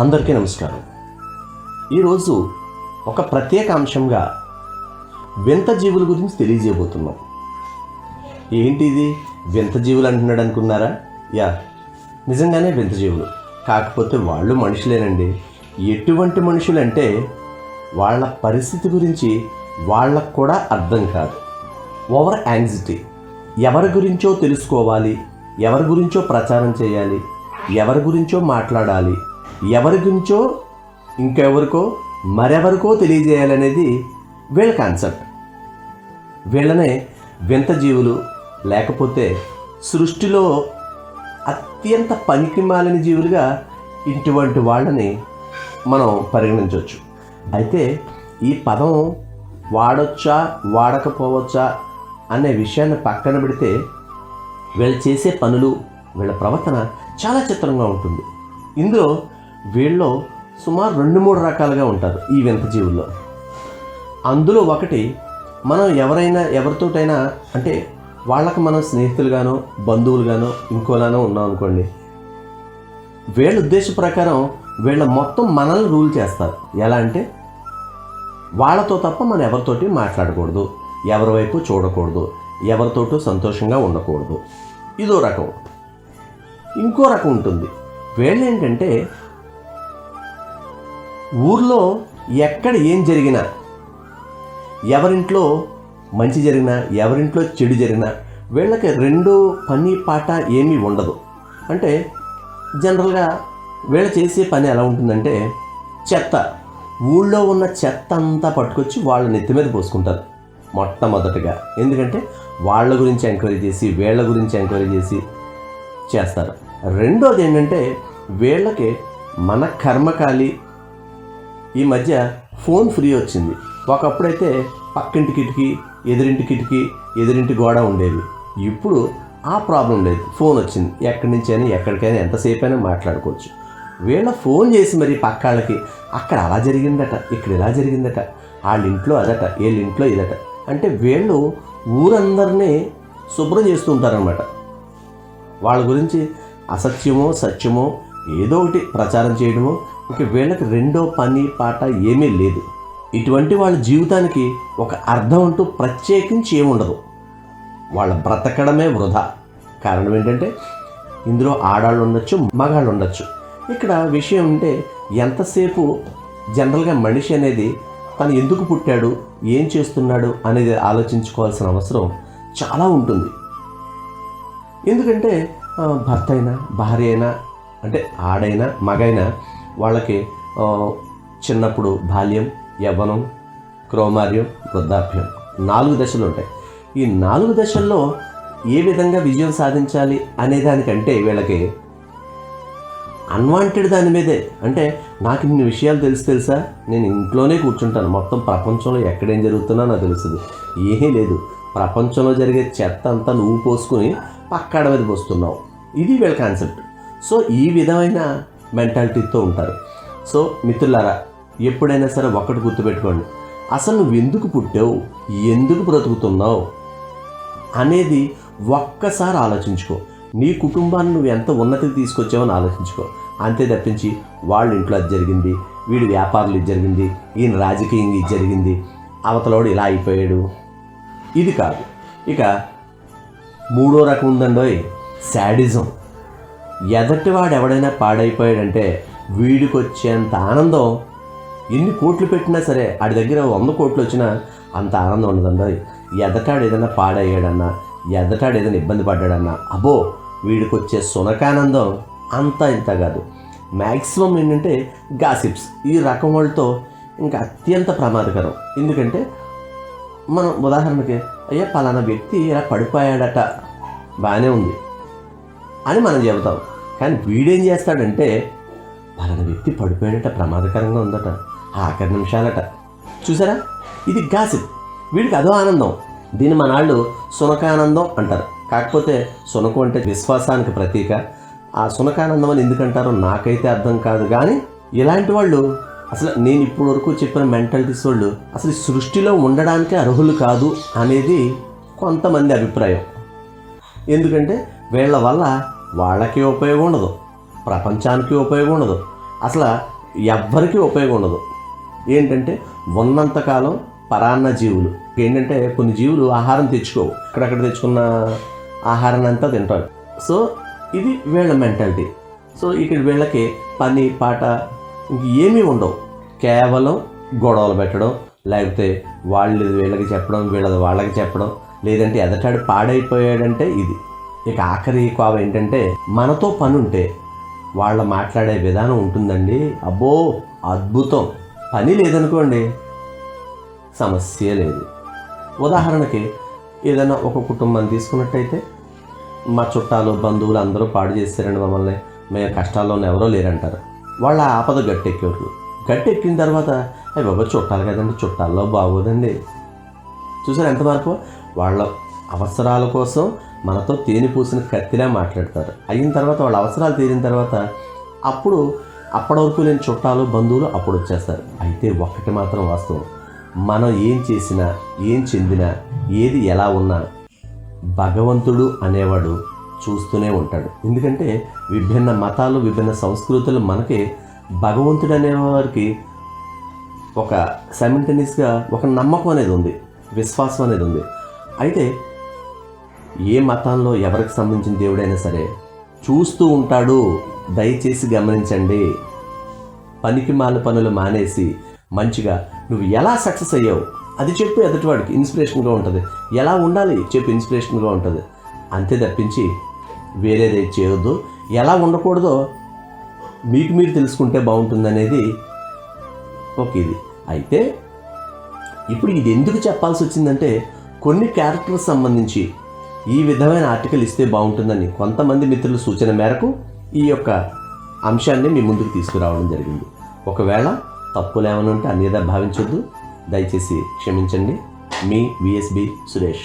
అందరికీ నమస్కారం. ఈరోజు ఒక ప్రత్యేక అంశంగా వింత జీవుల గురించి తెలియజేయబోతున్నాం. ఏంటి ఇది వింత జీవులు అంటున్నాడు అనుకున్నారా? యా నిజంగానే వింత జీవులు. కాకపోతే వాళ్ళు మనుషులేనండి. ఎటువంటి మనుషులు అంటే వాళ్ళ పరిస్థితి గురించి వాళ్ళకు కూడా అర్థం కాదు. Over anxiety. ఎవరి గురించో తెలుసుకోవాలి ఎవరి గురించో ప్రచారం చేయాలి ఎవరి గురించో మాట్లాడాలి ఎవరి గురించో ఇంకెవరికో మరెవరికో తెలియజేయాలనేది వీళ్ళ కాన్సెప్ట్. వీళ్ళనే వింత జీవులు లేకపోతే సృష్టిలో అత్యంత పనికిమాలని జీవులుగా ఇటువంటి వాళ్ళని మనం పరిగణించవచ్చు. అయితే ఈ పదం వాడొచ్చా వాడకపోవచ్చా అనే విషయాన్ని పక్కన పెడితే వీళ్ళు చేసే పనులు వీళ్ళ ప్రవర్తన చాలా చిత్రంగా ఉంటుంది. ఇందులో వీళ్ళు సుమారు రెండు మూడు రకాలుగా ఉంటారు ఈ వింత జీవుల్లో. అందులో ఒకటి మనం ఎవరైనా ఎవరితోటైనా అంటే వాళ్ళకి మనం స్నేహితులుగానో బంధువులుగానో ఇంకోలానో ఉన్నాం అనుకోండి. వీళ్ళ ఉద్దేశ ప్రకారం వీళ్ళ మొత్తం మనల్ని రూల్ చేస్తారు. ఎలా అంటే వాళ్ళతో తప్ప మనం ఎవరితోటి మాట్లాడకూడదు ఎవరి వైపు చూడకూడదు ఎవరితోటో సంతోషంగా ఉండకూడదు. ఇదో రకం. ఇంకో రకం ఉంటుంది. వీళ్ళు ఏంటంటే ఊర్లో ఎక్కడ ఏం జరిగినా ఎవరింట్లో మంచి జరిగినా ఎవరింట్లో చెడు జరిగినా వీళ్ళకి రెండో పని పాట ఏమీ ఉండదు. అంటే జనరల్గా వీళ్ళు చేసే పని ఎలా ఉంటుందంటే చెత్త. ఊళ్ళో ఉన్న చెత్త అంతా పట్టుకొచ్చి వాళ్ళ నెత్తి మీద పోసుకుంటారు మొట్టమొదటగా. ఎందుకంటే వాళ్ళ గురించి ఎంక్వైరీ చేసి వీళ్ళ గురించి ఎంక్వైరీ చేసి చేస్తారు. రెండోది ఏంటంటే వీళ్ళకి మన కర్మకాలి ఈ మధ్య ఫోన్ ఫ్రీ వచ్చింది. ఒకప్పుడైతే పక్కింటి కిటికీ ఎదురింటి కిటికీ ఎదురింటి గోడ ఉండేవి. ఇప్పుడు ఆ ప్రాబ్లం లేదు. ఫోన్ వచ్చింది. ఎక్కడి నుంచి అయినా ఎక్కడికైనా ఎంతసేపు అయినా మాట్లాడుకోవచ్చు. వీళ్ళ ఫోన్ చేసి మరి పక్కాళ్ళకి అక్కడ అలా జరిగిందట ఇక్కడ ఇలా జరిగిందట వాళ్ళ ఇంట్లో అదట వీళ్ళ ఇంట్లో ఇదట. అంటే వీళ్ళు ఊరందరినీ శుభ్రం చేస్తూ ఉంటారనమాట వాళ్ళ గురించి అసత్యమో సత్యమో ఏదో ఒకటి ప్రచారం చేయడమో ఇంక వీళ్ళకి రెండో పని పాట ఏమీ లేదు. ఇటువంటి వాళ్ళ జీవితానికి ఒక అర్థం అంటూ ప్రత్యేకించి ఏముండదు. వాళ్ళ బ్రతకడమే వృధా. కారణం ఏంటంటే ఇందులో ఆడాళ్ళు ఉండొచ్చు మగాళ్ళు ఉండొచ్చు. ఇక్కడ విషయం అంటే ఎంతసేపు జనరల్గా మనిషి అనేది తను ఎందుకు పుట్టాడు ఏం చేస్తున్నాడు అనేది ఆలోచించుకోవాల్సిన అవసరం చాలా ఉంటుంది. ఎందుకంటే భర్త అయినా భార్య అయినా అంటే ఆడైనా మగైనా వాళ్ళకి చిన్నప్పుడు బాల్యం యవ్వనం క్రోమార్యం వృద్ధాప్యం నాలుగు దశలు ఉంటాయి. ఈ నాలుగు దశల్లో ఏ విధంగా విజయం సాధించాలి అనే దానికంటే వీళ్ళకి అన్వాంటెడ్ దాని మీదే. అంటే నాకు ఇన్ని విషయాలు తెలుసు తెలుసా? నేను ఇంట్లోనే కూర్చుంటాను. మొత్తం ప్రపంచంలో ఎక్కడేం జరుగుతున్నా నాకు తెలుస్తుంది. ఏమీ లేదు. ప్రపంచంలో జరిగే చెత్త అంతా నువ్వు పోసుకుని పక్కాడ మీద పోస్తున్నావు. ఇది వీళ్ళ కాన్సెప్ట్ సో ఈ విధమైన మెంటాలిటీతో ఉంటారు. సో మిత్రులారా ఎప్పుడైనా సరే ఒకటి గుర్తుపెట్టుకోండి. అసలు నువ్వు ఎందుకు పుట్టావు? ఎందుకు బ్రతుకుతున్నావు? అనేది ఒక్కసారి ఆలోచించుకో. నీ కుటుంబాన్ని నువ్వు ఎంత ఉన్నతికి తీసుకొచ్చావని ఆలోచించుకో. అంతే తప్పించి వాళ్ళ ఇంట్లో అది జరిగింది వీడి వ్యాపారులు ఇది జరిగింది ఈయన రాజకీయంగా ఇది జరిగింది అవతలోడు ఇలా అయిపోయాడు. ఇది కాదు. ఇక మూడో రకం ఉందండోయ్ శాడిజం. ఎదటివాడు ఎవడైనా పాడైపోయాడంటే వీడికొచ్చేంత ఆనందం. ఎన్ని కోట్లు పెట్టినా సరే ఆడి దగ్గర వంద కోట్లు వచ్చినా అంత ఆనందం ఉండదండి. ఎదటాడు ఏదైనా పాడయ్యాడన్నా ఎదటాడు ఏదైనా ఇబ్బంది పడ్డాడన్నా అబో వీడికి వచ్చే సునకానందం అంతా ఇంత కాదు. మ్యాక్సిమం ఏంటంటే గాసిప్స్. ఈ రకం వాళ్ళతో ఇంకా అత్యంత ప్రమాదకరం. ఎందుకంటే మనం ఉదాహరణకి అయ్యా పలానా వ్యక్తి ఇలా పడిపోయాడట బాగానే ఉంది అని మనం చెబుతాం. కానీ వీడేం చేస్తాడంటే పలానా వ్యక్తి పడిపోయాడట ప్రమాదకరంగా ఉందట ఆఖరి నిమిషాలట. చూసారా? ఇది గాసిప్. వీడికి అదో ఆనందం. దీన్ని మన వాళ్ళు సునకానందం అంటారు. కాకపోతే సునకు అంటే విశ్వాసానికి ప్రతీక. ఆ సునకానందం అని ఎందుకంటారో నాకైతే అర్థం కాదు. కానీ ఇలాంటి వాళ్ళు అసలు నేను ఇప్పటి వరకు చెప్పిన మెంటాలిటీస్ వాళ్ళు అసలు సృష్టిలో ఉండడానికి అర్హులు కాదు అనేది కొంతమంది అభిప్రాయం. ఎందుకంటే వీళ్ళ వల్ల వాళ్ళకి ఉపయోగం ఉండదు. ప్రపంచానికి ఉపయోగం ఉండదు. అసలు ఎవ్వరికీ ఉపయోగం ఉండదు. ఏంటంటే ఉన్నంతకాలం పరాన్న జీవులు. ఏంటంటే కొన్ని జీవులు ఆహారం తెచ్చుకోవు. అక్కడక్కడ తెచ్చుకున్న ఆహారాన్ని అంతా తింటారు. సో ఇది వీళ్ళ మెంటాలిటీ. సో ఇక్కడ వీళ్ళకి పని పాట ఇంక ఏమీ ఉండవు. కేవలం గొడవలు పెట్టడం లేకపోతే వాళ్ళు వీళ్ళకి చెప్పడం వీళ్ళది వాళ్ళకి చెప్పడం లేదంటే ఎదటాడు పాడైపోయాడంటే ఇది. ఇక ఆఖరి కోవ ఏంటంటే మనతో పని ఉంటే వాళ్ళ మాట్లాడే విధానం ఉంటుందండి. అబ్బో అద్భుతం. పని లేదనుకోండి సమస్య లేదు. ఉదాహరణకి ఏదైనా ఒక కుటుంబం తీసుకున్నట్టయితే మా చుట్టాలు బంధువులు అందరూ పాడు చేస్తారండి మమ్మల్ని. మేము కష్టాల్లో ఎవరో లేరంటారు. వాళ్ళ ఆపద గట్టెక్కేవారు గట్టెక్కిన తర్వాత అవి బాబా చుట్టాలు కదండి చుట్టాల్లో బాగోదండి. చూసారు ఎంత మార్పు? వాళ్ళ అవసరాల కోసం మనతో తేనె పూసిన కత్తిలా మాట్లాడతారు. అయిన తర్వాత వాళ్ళ అవసరాలు తీరిన తర్వాత అప్పుడు అప్పటి వరకు లేని చుట్టాలు బంధువులు అప్పుడు వచ్చేస్తారు. అయితే ఒక్కటి మాత్రం వాస్తవం. మనం ఏం చేసినా ఏం చెందినా ఏది ఎలా ఉన్నా భగవంతుడు అనేవాడు చూస్తూనే ఉంటాడు. ఎందుకంటే విభిన్న మతాలు విభిన్న సంస్కృతులు మనకి భగవంతుడు అనేవారికి ఒక సైమిల్టేనియస్గా ఒక నమ్మకం అనేది ఉంది విశ్వాసం అనేది ఉంది. అయితే ఏ మతంలో ఎవరికి సంబంధించిన దేవుడైనా సరే చూస్తూ ఉంటాడు. దయచేసి గమనించండి. పనికి మాల పనులు మానేసి మంచిగా నువ్వు ఎలా సక్సెస్ అయ్యావు? అది చెప్పు ఎదుటివాడికి ఇన్స్పిరేషన్గా ఉంటుంది. ఎలా ఉండాలి? చెప్పు ఇన్స్పిరేషన్గా ఉంటుంది. అంతే తప్పించి వేరేది చేయొద్దు. ఎలా ఉండకూడదో మీకు మీరు తెలుసుకుంటే బాగుంటుందనేది ఒక ఇది. అయితే ఇప్పుడు ఇది ఎందుకు చెప్పాల్సి వచ్చిందంటే కొన్ని క్యారెక్టర్స్ సంబంధించి ఈ విధమైన ఆర్టికల్ ఇస్తే బాగుంటుందని కొంతమంది మిత్రుల సూచన మేరకు ఈ యొక్క అంశాన్ని మీ ముందుకు తీసుకురావడం జరిగింది. ఒకవేళ తప్పులు ఏమైనా ఉంటే అన్యదా భావించొద్దు. దయచేసి క్షమించండి. మీ విఎస్బి సురేష్.